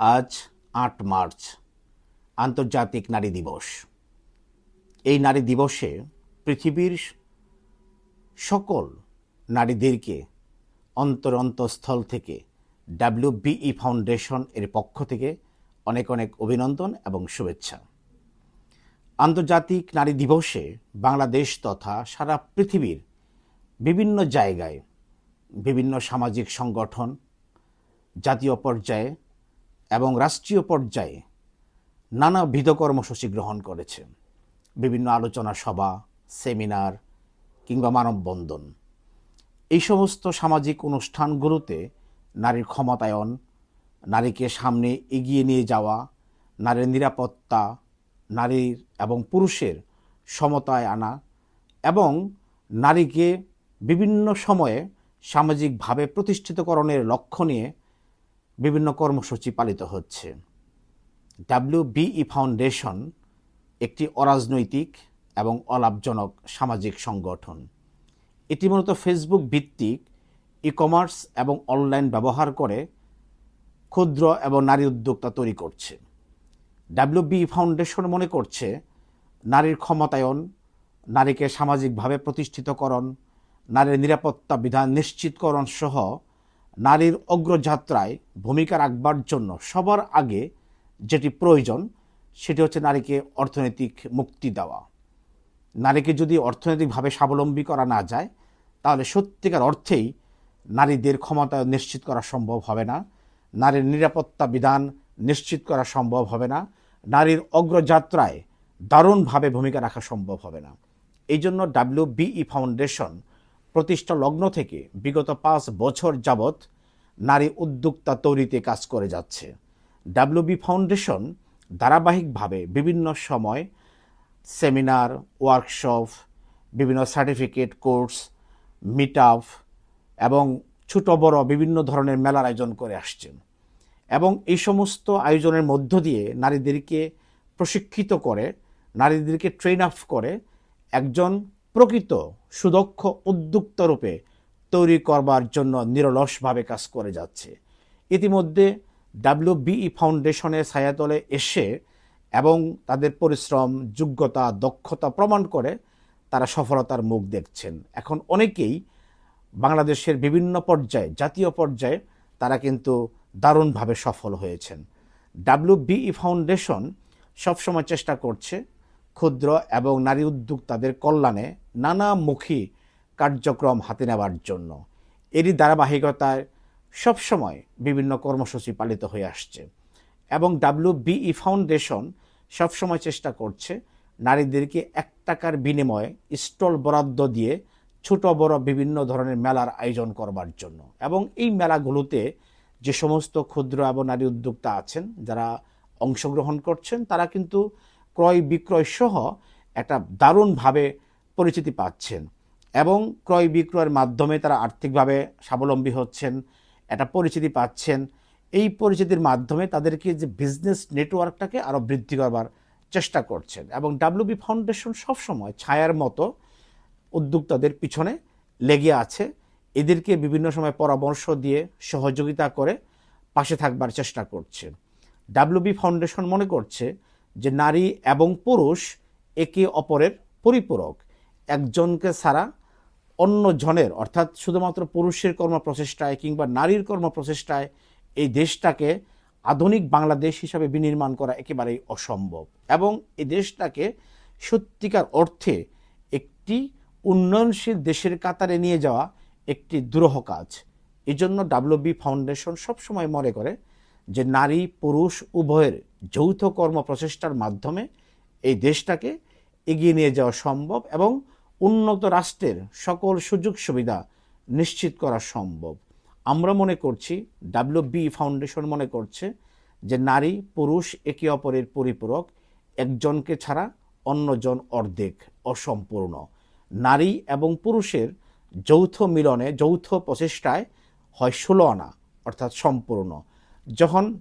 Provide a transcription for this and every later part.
আজ আট মার্চ, আন্তর্জাতিক নারী দিবস। এই নারী দিবসে পৃথিবীর সকল নারীদেরকে অন্তর অন্তঃস্থল থেকে ডাব্লিউবিই ফাউন্ডেশন এর পক্ষ থেকে অনেক অনেক অভিনন্দন এবং শুভেচ্ছা। আন্তর্জাতিক নারী দিবসে বাংলাদেশ তথা সারা পৃথিবীর বিভিন্ন জায়গায় বিভিন্ন সামাজিক সংগঠন, জাতীয় পর্যায়ে এবং রাষ্ট্রীয় পর্যায়ে নানাবিধ কর্মসূচি গ্রহণ করেছে। বিভিন্ন আলোচনা সভা, সেমিনার কিংবা মানববন্ধন। এই সমস্ত সামাজিক অনুষ্ঠানগুলোতে নারীর ক্ষমতায়ন, নারীকে সামনে এগিয়ে নিয়ে যাওয়া, নারীর নিরাপত্তা, নারীর এবং পুরুষের সমতায় আনা এবং নারীকে বিভিন্ন সময়ে সামাজিকভাবে প্রতিষ্ঠিতকরণের লক্ষ্য নিয়ে বিভিন্ন কর্মসূচি পালিত হচ্ছে। ডাব্লিউবিই ফাউন্ডেশন একটি অরাজনৈতিক এবং অলাভজনক সামাজিক সংগঠন। এটি মূলত ফেসবুক ভিত্তিক ই কমার্স এবং অনলাইন ব্যবহার করে ক্ষুদ্র এবং নারী উদ্যোক্তা তৈরি করছে। ডাব্লিউবি ফাউন্ডেশন মনে করছে, নারীর ক্ষমতায়ন, নারীকে সামাজিকভাবে প্রতিষ্ঠিতকরণ, নারীর নিরাপত্তা বিধান নিশ্চিতকরণ সহ নারীর অগ্রযাত্রায় ভূমিকা রাখবার জন্য সবার আগে যেটি প্রয়োজন, সেটি হচ্ছে নারীকে অর্থনৈতিক মুক্তি দেওয়া। নারীকে যদি অর্থনৈতিকভাবে স্বাবলম্বী করা না যায়, তাহলে সত্যিকার অর্থেই নারীদের ক্ষমতা নিশ্চিত করা সম্ভব হবে না। নারীর নিরাপত্তা বিধান নিশ্চিত করা সম্ভব হবে না। নারীর অগ্রযাত্রায় দারুণভাবে ভূমিকা রাখা সম্ভব হবে না। এই জন্য ডাব্লিউ বিই ফাউন্ডেশন প্রতিষ্ঠা লগ্ন থেকে বিগত পাঁচ বছর যাবৎ নারী উদ্যোক্তা তৈরিতে কাজ করে যাচ্ছে। ডাব্লিউবি ফাউন্ডেশন ধারাবাহিকভাবে বিভিন্ন সময় সেমিনার, ওয়ার্কশপ, বিভিন্ন সার্টিফিকেট, কোর্স মিট আপ এবং ছোট বড় বিভিন্ন ধরনের মেলার আয়োজন করে আসছেন এবং এই সমস্ত আয়োজনের মধ্য দিয়ে নারীদেরকে প্রশিক্ষিত করে, নারীদেরকে ট্রেন আপ করে একজন প্রকৃত, সুদক্ষ, উদ্যোক্তা রূপে তৈরি করবার জন্য নিরলসভাবে কাজ করে যাচ্ছে। ইতিমধ্যে ডাব্লিউবিই ফাউন্ডেশনের ছায়াতলে এসে এবং তাদের পরিশ্রম, যোগ্যতা, দক্ষতা প্রমাণ করে তারা সফলতার মুখ দেখছেন। এখন অনেকেই বাংলাদেশের বিভিন্ন পর্যায়ে, জাতীয় পর্যায়ে তারা কিন্তু দারুণভাবে সফল হয়েছেন। ডাব্লিউবিই ফাউন্ডেশন সবসময় চেষ্টা করছে ক্ষুদ্র এবং নারী উদ্যোক্তাদের কল্যাণে নানামুখী কার্যক্রম হাতে নেওয়ার জন্য। এরই ধারাবাহিকতায় সবসময় বিভিন্ন কর্মসূচি পালিত হয়ে আসছে এবং ডাব্লিউবিই ফাউন্ডেশন সবসময় চেষ্টা করছে নারীদেরকে এক টাকার বিনিময়ে স্টল বরাদ্দ দিয়ে ছোট বড় বিভিন্ন ধরনের মেলার আয়োজন করবার জন্য। এবং এই মেলাগুলোতে যে সমস্ত ক্ষুদ্র এবং নারী উদ্যোক্তা আছেন, যারা অংশগ্রহণ করছেন, তারা কিন্তু ক্রয় বিক্রয় সহ একটা দারুণভাবে পরিচিতি পাচ্ছেন এবং ক্রয় বিক্রয়ের মাধ্যমে তারা আর্থিকভাবে স্বাবলম্বী হচ্ছেন, একটা পরিচিতি পাচ্ছেন। এই পরিচিতির মাধ্যমে তাদেরকে যে বিজনেস নেটওয়ার্কটাকে আরও বৃদ্ধি করবার চেষ্টা করছেন এবং ডাব্লিউবি ফাউন্ডেশন সবসময় ছায়ার মতো উদ্যোক্তাদের পিছনে লেগে আছে। এদেরকে বিভিন্ন সময় পরামর্শ দিয়ে সহযোগিতা করে পাশে থাকবার চেষ্টা করছে ডাব্লিউবি ফাউন্ডেশন মনে করছে যে নারী এবং পুরুষ একে অপরের পরিপূরক। একজনকে ছাড়া অন্য জনের, অর্থাৎ শুধুমাত্র পুরুষের কর্মপ্রচেষ্টায় কিংবা নারীর কর্মপ্রচেষ্টায় এই দেশটাকে আধুনিক বাংলাদেশ হিসাবে বিনির্মাণ করা একেবারেই অসম্ভব। এবং এই দেশটাকে সত্যিকার অর্থে একটি উন্নয়নশীল দেশের কাতারে নিয়ে যাওয়া একটি দুরূহ কাজ। এই জন্য ডাব্লিউবি ফাউন্ডেশন সবসময় মনে করে যে নারী, পুরুষ, উভয়ের যৌথ কর্ম প্রচেষ্টার মাধ্যমে এই দেশটাকে এগিয়ে নিয়ে যাওয়া সম্ভব এবং উন্নত রাষ্ট্রের সকল সুযোগ সুবিধা নিশ্চিত করা সম্ভব। আমরা মনে করছি ডাব্লিউবি ফাউন্ডেশন মনে করছে যে নারী, পুরুষ, একে অপরের পরিপূরক, একজনকে ছাড়া অন্যজন অর্ধেক অসম্পূর্ণ। নারী এবং পুরুষের যৌথ মিলনে, যৌথ প্রচেষ্টায় হয় ষোলো আনা, অর্থাৎ সম্পূর্ণ। যখন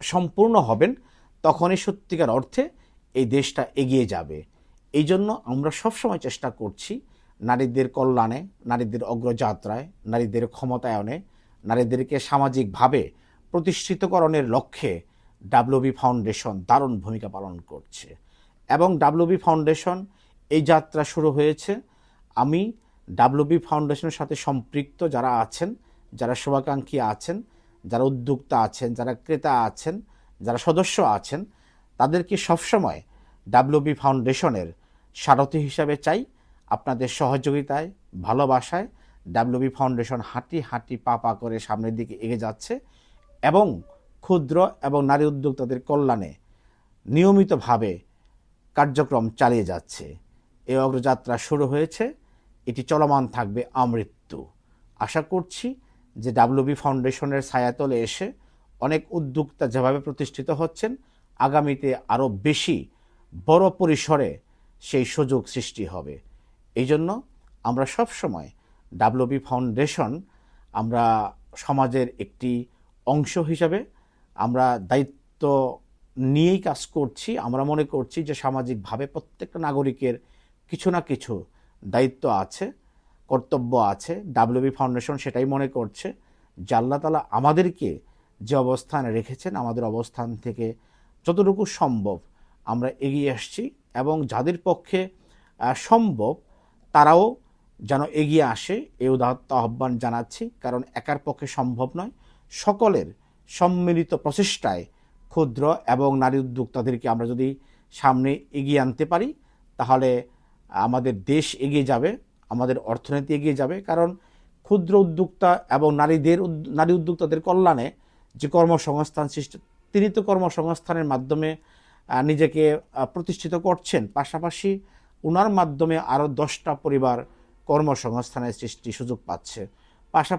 সম্পূর্ণ হবেন, তখনই সত্যিকার অর্থে এই দেশটা এগিয়ে যাবে। এই জন্য আমরা সবসময় চেষ্টা করছি নারীদের কল্যাণে, নারীদের অগ্রযাত্রায়, নারীদের ক্ষমতায়নে, নারীদেরকে সামাজিকভাবে প্রতিষ্ঠিতকরণের লক্ষ্যে ডাব্লিউবি ফাউন্ডেশন দারুণ ভূমিকা পালন করছে। এবং ডাব্লিউবি ফাউন্ডেশন এই যাত্রা শুরু হয়েছে। আমি ডাব্লিউবি ফাউন্ডেশনের সাথে সম্পৃক্ত যারা আছেন, যারা শুভাকাঙ্ক্ষী আছেন, যারা উদ্যোক্তা আছেন, যারা ক্রেতা আছেন, যারা সদস্য আছেন, তাদেরকে সবসময় ডাব্লিউবি ফাউন্ডেশনের সারথি হিসাবে চাই। আপনাদের সহযোগিতায়, ভালোবাসায় ডাব্লিউবি ফাউন্ডেশন হাঁটি হাঁটি পা পা করে সামনের দিকে এগিয়ে যাচ্ছে এবং ক্ষুদ্র এবং নারী উদ্যোক্তাদের কল্যাণে নিয়মিতভাবে কার্যক্রম চালিয়ে যাচ্ছে। এই অগ্রযাত্রা শুরু হয়েছে, এটি চলমান থাকবে আমৃত্যু। আশা করছি যে ডাব্লিউবি ফাউন্ডেশনের ছায়াতলে এসে অনেক উদ্যোক্তা যেভাবে প্রতিষ্ঠিত হচ্ছেন, আগামীতে আরও বেশি বড় পরিসরে সেই সুযোগ সৃষ্টি হবে। এই জন্য আমরা সব সময় ডাব্লিউবি ফাউন্ডেশন আমরা সমাজের একটি অংশ হিসাবে আমরা দায়িত্ব নিয়েই কাজ করছি। আমরা মনে করছি যে সামাজিকভাবে প্রত্যেকটা নাগরিকের কিছু না কিছু দায়িত্ব আছে, কর্তব্য আছে। ডাব্লিউবি ফাউন্ডেশন সেটাই মনে করছে। যে আল্লাহ তালা আমাদেরকে যে অবস্থানে রেখেছেন, আমাদের অবস্থান থেকে যতটুকু সম্ভব আমরা এগিয়ে আসছি। এবং যাদের পক্ষে সম্ভব, তারাও যেন এগিয়ে আসে। এই উদাহত্ত আহ্বান জানাচ্ছি, কারণ একার পক্ষে সম্ভব নয়। সকলের সম্মিলিত প্রচেষ্টায় ক্ষুদ্র এবং নারী উদ্যোক্তাদেরকে আমরা যদি সামনে এগিয়ে আনতে পারি, তাহলে আমাদের দেশ এগিয়ে যাবে, আমাদের অর্থনীতি এগিয়ে যাবে। কারণ ক্ষুদ্র উদ্যোক্তা এবং নারীদের নারী উদ্যোক্তাদের কল্যাণে যে কর্মসংস্থান সৃষ্টি, তিনি তো কর্মসংস্থানের মাধ্যমে নিজেকে প্রতিষ্ঠিত করছেন। পাশাপাশি ওনার মাধ্যমে আরও দশটা পরিবার কর্মসংস্থানের সৃষ্টি সুযোগ পাচ্ছে। পাশাপাশি